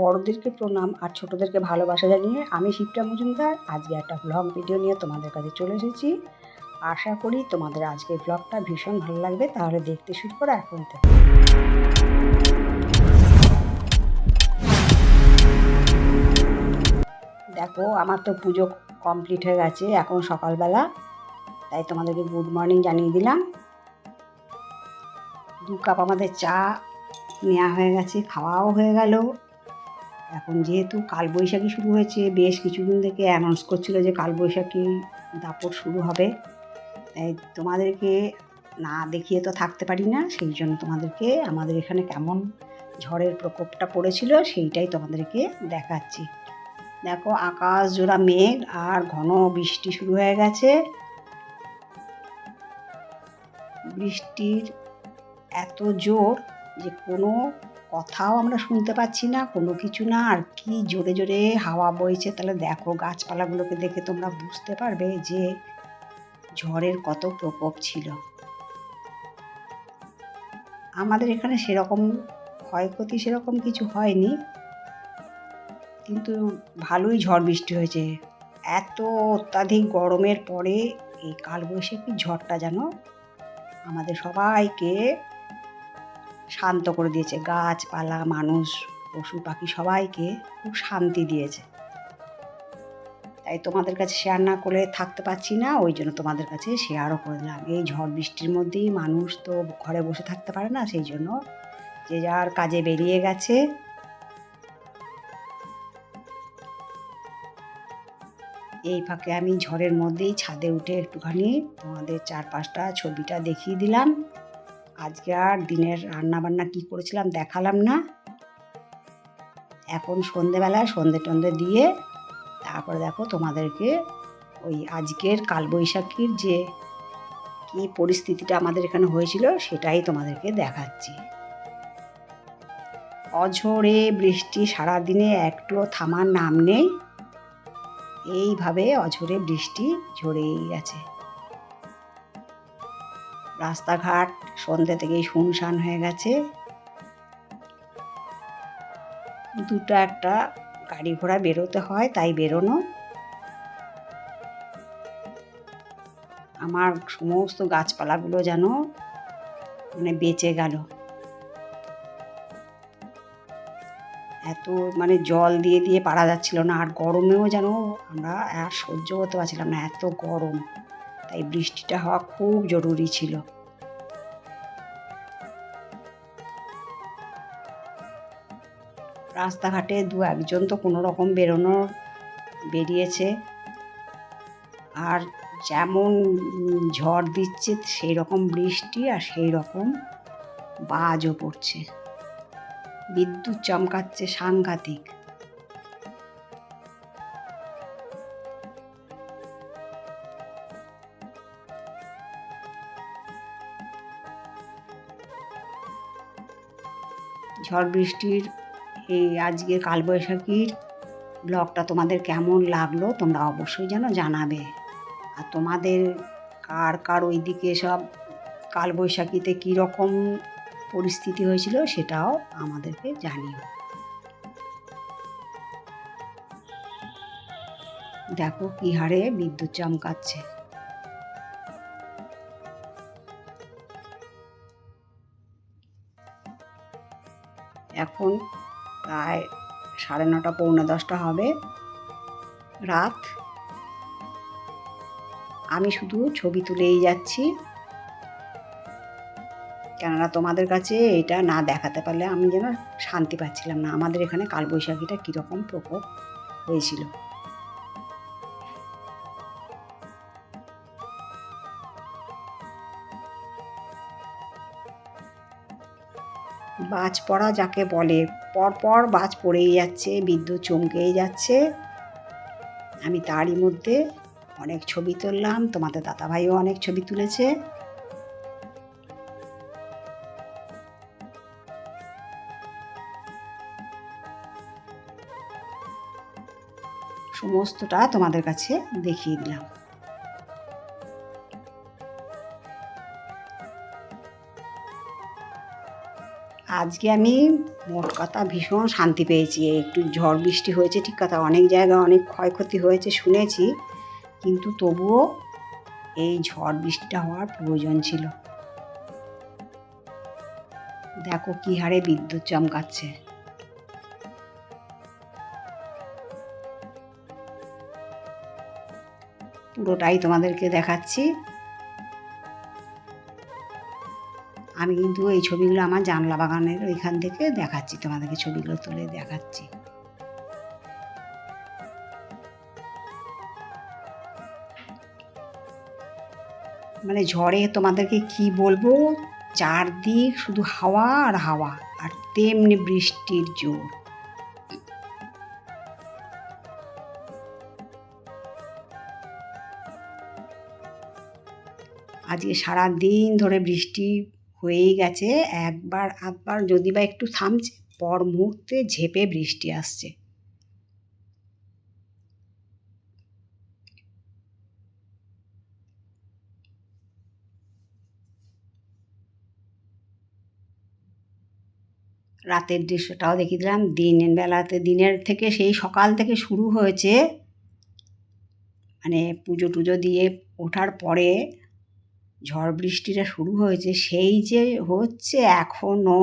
বড়দেরকে প্রণাম আর ছোটোদেরকে ভালোবাসা জানিয়ে আমি শিবটা মজুমদার। আজকে একটা ব্লগ ভিডিও নিয়ে তোমাদের কাছে চলে এসেছি। আশা করি তোমাদের আজকে ব্লগটা ভীষণ ভালো লাগবে। তাহলে দেখতে শুরু করো এখন থেকে। দেখো, আমার তো পুজো কমপ্লিট হয়ে গেছে এখন সকালবেলা। তাই তোমাদেরকে গুড মর্নিং জানিয়ে দিলাম। দু কাপ আমাদের চা নেওয়া হয়ে গেছে, খাওয়াও হয়ে গেল। এখন যেহেতু কালবৈশাখী শুরু হয়েছে, বেশ কিছুদিন থেকে অ্যানাউন্স করছিল যে কালবৈশাখী দাপট শুরু হবে। তোমাদেরকে না দেখিয়ে তো থাকতে পারি না, সেই জন্য তোমাদেরকে আমাদের এখানে কেমন ঝড়ের প্রকোপটা পড়েছিল সেইটাই তোমাদেরকে দেখাচ্ছি। দেখো আকাশ জোড়া মেঘ আর ঘন বৃষ্টি শুরু হয়ে গেছে। বৃষ্টির এত জোর যে কোনো কথাও আমরা শুনতে পাচ্ছি না, কোনো কিছু না। আর কি জোরে জোরে হাওয়া বইছে, তাহলে দেখো গাছপালাগুলোকে দেখে তোমরা বুঝতে পারবে যে ঝড়ের কত প্রকোপ ছিল। আমাদের এখানে সেরকম ক্ষয়ক্ষতি, সেরকম কিছু হয়নি। কিন্তু ভালোই ঝড় বৃষ্টি হয়েছে। এত অত্যাধিক গরমের পরে এই কালবৈশাখী ঝড়টা যেন আমাদের সবাইকে শান্ত করে দিয়েছে। গাছপালা, মানুষ, পশু পাখি সবাইকে খুব শান্তি দিয়েছে। তাই তোমাদের কাছে শেয়ার না করে থাকতে পারছি না, ওই জন্য তোমাদের কাছে শেয়ারও করে দিলাম। এই ঝড় বৃষ্টির মধ্যেই মানুষ তো ঘরে বসে থাকতে পারে না, সেই জন্য যে যার কাজে বেরিয়ে গেছে। এই ফাঁকে আমি ঝড়ের মধ্যেই ছাদে উঠে একটুখানি তোমাদের চারপাশটা ছবিটা দেখিয়ে দিলাম। আজকে আর দিনের রান্না বান্না কী করেছিলাম দেখালাম না। এখন সন্ধেবেলায় সন্ধে টন্ধে দিয়ে তারপরে দেখো তোমাদেরকে ওই আজকের কালবৈশাখীর যে কি পরিস্থিতিটা আমাদের এখানে হয়েছিল সেটাই তোমাদেরকে দেখাচ্ছি। অঝোরে বৃষ্টি সারাদিনে একটুও থামার নাম নেই। এইভাবে অঝোরে বৃষ্টি ঝরেই গেছে রাস্তাঘাট, সন্ধ্যে থেকেই শুনশান হয়ে গেছে। দুটো একটা গাড়ি ঘোড়া বেরোতে হয়, তাই বেরোনো। আমার সমস্ত গাছপালাগুলো যেন মানে বেঁচে গেল। এত মানে জল দিয়ে দিয়ে পারা যাচ্ছিল না, আর গরমেও যেন আমরা আর সহ্য করতে পারছিলাম না, এত গরম। তাই বৃষ্টিটা হওয়া খুব জরুরি ছিল। রাস্তাঘাটে দু একজন তো কোনো রকম বেরোনো বেরিয়েছে। আর যেমন ঝড় দিচ্ছে সেই রকম বৃষ্টি আর সেই রকম বাজও পড়ছে। বিদ্যুৎ চমকাচ্ছে সাংঘাতিক। ঝড় বৃষ্টির এই আজকে কালবৈশাখীর ব্লগটা তোমাদের কেমন লাগল তোমরা অবশ্যই যেন জানাবে। আর তোমাদের কার কার ওইদিকে সব কালবৈশাখীতে কীরকম পরিস্থিতি হয়েছিল সেটাও আমাদেরকে জানিও। দেখো কী হারে বিদ্যুৎ চমকাচ্ছে। এখন প্রায় সাড়ে নটা, পৌনে দশটা হবে রাত। আমি শুধু ছবি তুলেই যাচ্ছি। কেননা তোমাদের কাছে এটা না দেখাতে পারলে আমি যেন শান্তি পাচ্ছিলাম না। আমাদের এখানে কালবৈশাখীটা কীরকম প্রকোপ হয়েছিল। বাজ পড়া যাকে বলে। পরপর বাজ পড়েই যাচ্ছে, বিদ্যুৎ চমকেই যাচ্ছে। আমি তারই মধ্যে অনেক ছবি তুললাম, তোমাদের দাদাভাইও অনেক ছবি তুলেছে। সমস্তটা তোমাদের কাছে দেখিয়ে দিলাম। আজকে আমি মোট কথা ভীষণ শান্তি পেয়েছি। একটু ঝড় বৃষ্টি হয়েছে, ঠিক কথা। অনেক জায়গায় অনেক ক্ষয়ক্ষতি হয়েছে শুনেছি। কিন্তু তবুও এই ঝড় বৃষ্টিটা হওয়ার প্রয়োজন ছিল। দেখো কি হারে বিদ্যুৎ চমকাচ্ছে। পুরোটাই তোমাদেরকে দেখাচ্ছি। আমি কিন্তু এই ছবিগুলো আমার জানলা বাগানের ওইখান থেকে দেখাচ্ছি, তোমাদেরকে ছবিগুলো তুলে দেখাচ্ছি। মানে ঝড়ে তোমাদেরকে কি বলব? চারদিক শুধু হাওয়া আর হাওয়া, আর তেমনি বৃষ্টির জোর। আজকে সারা দিন ধরে বৃষ্টি হয়েই গেছে, একবার একবার যদি বা একটু থামছে, পর মুহূর্তে ঝেপে বৃষ্টি আসছে। রাতের দৃশ্যটাও দেখিয়ে দিলাম। দিনের বেলাতে, দিনের থেকে সেই সকাল থেকে শুরু হয়েছে মানে পুজো টুজো দিয়ে ওঠার পরে ঝড় বৃষ্টিটা শুরু হয়েছে, সেই যে হচ্ছে এখনও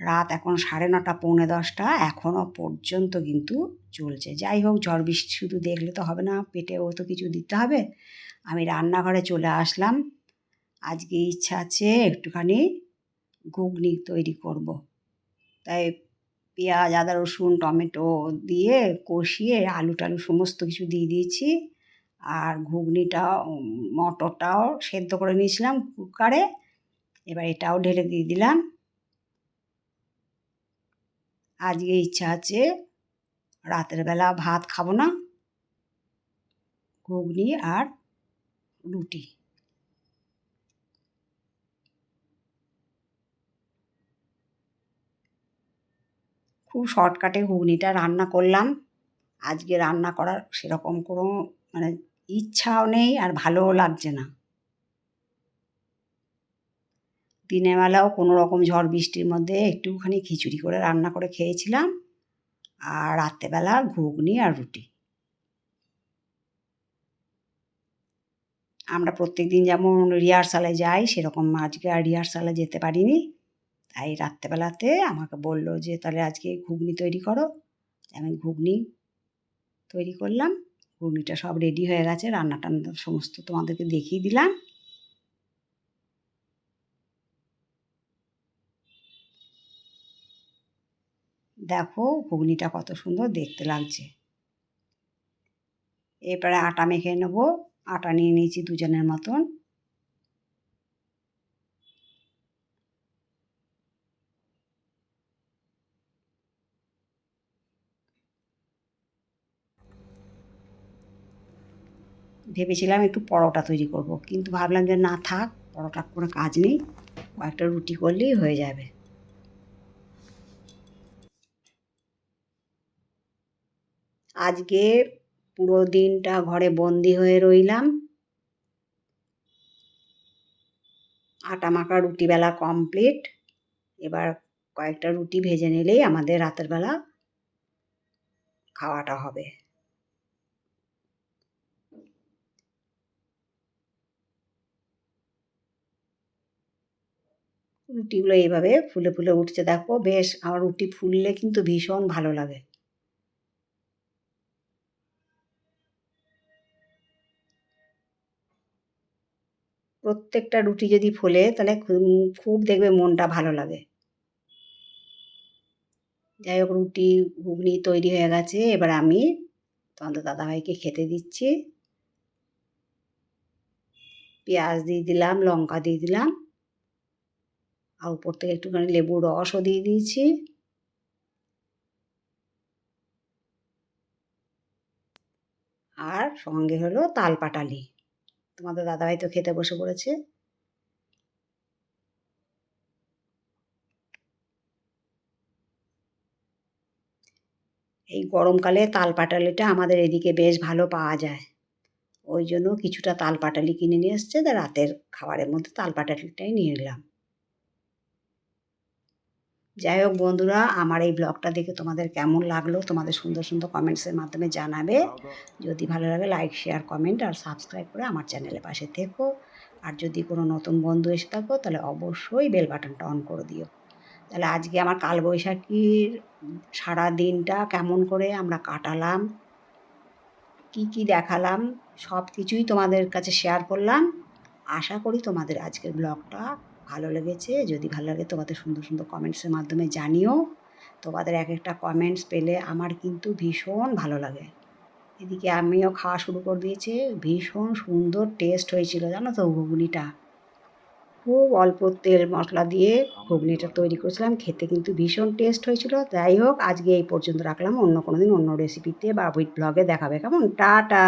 রাত এখন সাড়ে নটা, পৌনে দশটা এখনও পর্যন্ত কিন্তু চলছে। যাই হোক, ঝড় বৃষ্টি শুধু দেখলে তো হবে না, পেটেও তো কিছু দিতে হবে। আমি রান্নাঘরে চলে আসলাম। আজকে ইচ্ছা আছে একটুখানি ঘুগনি তৈরি করব। তাই পেঁয়াজ, আদা, রসুন, টমেটো দিয়ে কষিয়ে আলু টালু সমস্ত কিছু দিয়ে দিয়েছি। আর ঘুগনিটাও মটরটাও সেদ্ধ করে নিয়েছিলাম কুকারে। এবার এটাও ঢেলে দিয়ে দিলাম। আজকে ইচ্ছা আছে রাতের বেলা ভাত খাব না, ঘুগনি আর রুটি। খুব শর্টকাটে ঘুগনিটা রান্না করলাম। আজকে রান্না করার সেরকম কোনো মানে ইচ্ছাও নেই আর ভালোও লাগছে না। দিনের বেলাও কোনো রকম ঝড় বৃষ্টির মধ্যে একটুখানি খিচুড়ি করে রান্না করে খেয়েছিলাম আর রাত্রেবেলা ঘুগনি আর রুটি। আমরা প্রত্যেক দিন যেমন রিহার্সালে যাই, সেরকম আজকে আর রিহার্সালে যেতে পারিনি। তাই রাত্রেবেলাতে আমাকে বলল যে, তাহলে আজকে ঘুগনি তৈরি করো। আমি ঘুগনি তৈরি করলাম। ঘুগনিটা সব রেডি হয়ে গেছে রান্না টান্না সমস্ত তোমাদেরকে দেখিয়ে দিলাম। দেখো ঘুগনিটা কত সুন্দর দেখতে লাগছে। এরপরে আটা মেখে নেব, আটা নিয়ে নিয়েছি দুজনের মতন। ভেবেছিলাম একটু পরোটা তৈরি করব। কিন্তু ভাবলাম যে না থাক পরোটা কোনো কাজ নেই, কয়েকটা রুটি করলেই হয়ে যাবে। আজকে পুরো দিনটা ঘরে বন্দি হয়ে রইলাম। আটা মাখা রুটি বেলা কমপ্লিট। এবার কয়েকটা রুটি ভেজে নিলেই আমাদের রাতের বেলা খাওয়াটা হবে। রুটিগুলো এইভাবে ফুলে ফুলে উঠছে, দেখো। বেশ, আমার রুটি ফুললে কিন্তু ভীষণ ভালো লাগে। প্রত্যেকটা রুটি যদি ফোলে, তাহলে খুব দেখবে মনটা ভালো লাগে। যাই হোক, রুটি ঘুগনি তৈরি হয়ে গেছে। এবার আমি তোমাদের দাদাভাইকে খেতে দিচ্ছি। পেঁয়াজ দিয়ে দিলাম, লঙ্কা দিয়ে দিলাম। আর উপর থেকে একটুখানি লেবুর রসও দিয়ে দিয়েছি। আর সঙ্গে হলো তাল পাটালি। তোমাদের দাদাভাই তো খেতে বসে পড়েছে। এই গরমকালে তাল পাটালিটা আমাদের এদিকে বেশ ভালো পাওয়া যায়। ওই জন্য কিছুটা তাল পাটালি কিনে নিয়ে এসছে রাতের খাবারের মধ্যে তাল পাটালিটাই নিয়ে নিলাম। যাই হোক বন্ধুরা, আমার এই ব্লগটা দেখে তোমাদের কেমন লাগল, তোমাদের সুন্দর সুন্দর কমেন্টসের মাধ্যমে জানাবে। যদি ভালো লাগে লাইক শেয়ার কমেন্ট আর সাবস্ক্রাইব করে আমার চ্যানেলের পাশে থেকো। আর যদি কোনো নতুন বন্ধু এসে থাকো, তাহলে অবশ্যই বেল বাটনটা অন করে দিও। তাহলে আজকে আমার কালবৈশাখীর সারা দিনটা কেমন করে আমরা কাটালাম, কি কি দেখালাম সব কিছুই তোমাদের কাছে শেয়ার করলাম। আশা করি তোমাদের আজকের ব্লগটা ভালো লেগেছে। যদি ভালো লাগে তোমাদের সুন্দর সুন্দর কমেন্টসের মাধ্যমে জানিও। তোমাদের এক একটা কমেন্টস পেলে আমার কিন্তু ভীষণ ভালো লাগে। এদিকে আমিও খাওয়া শুরু করে দিয়েছি। ভীষণ সুন্দর টেস্ট হয়েছিল জানো তো ঘুগনিটা। খুব অল্প তেল মশলা দিয়ে ঘুগনিটা তৈরি করেছিলাম। খেতে কিন্তু ভীষণ টেস্ট হয়েছিল। যাই হোক, আজকে এই পর্যন্ত রাখলাম। অন্য কোনো দিন অন্য রেসিপিতে বা উইথ ব্লগে দেখাবে। কেমন? টাটা!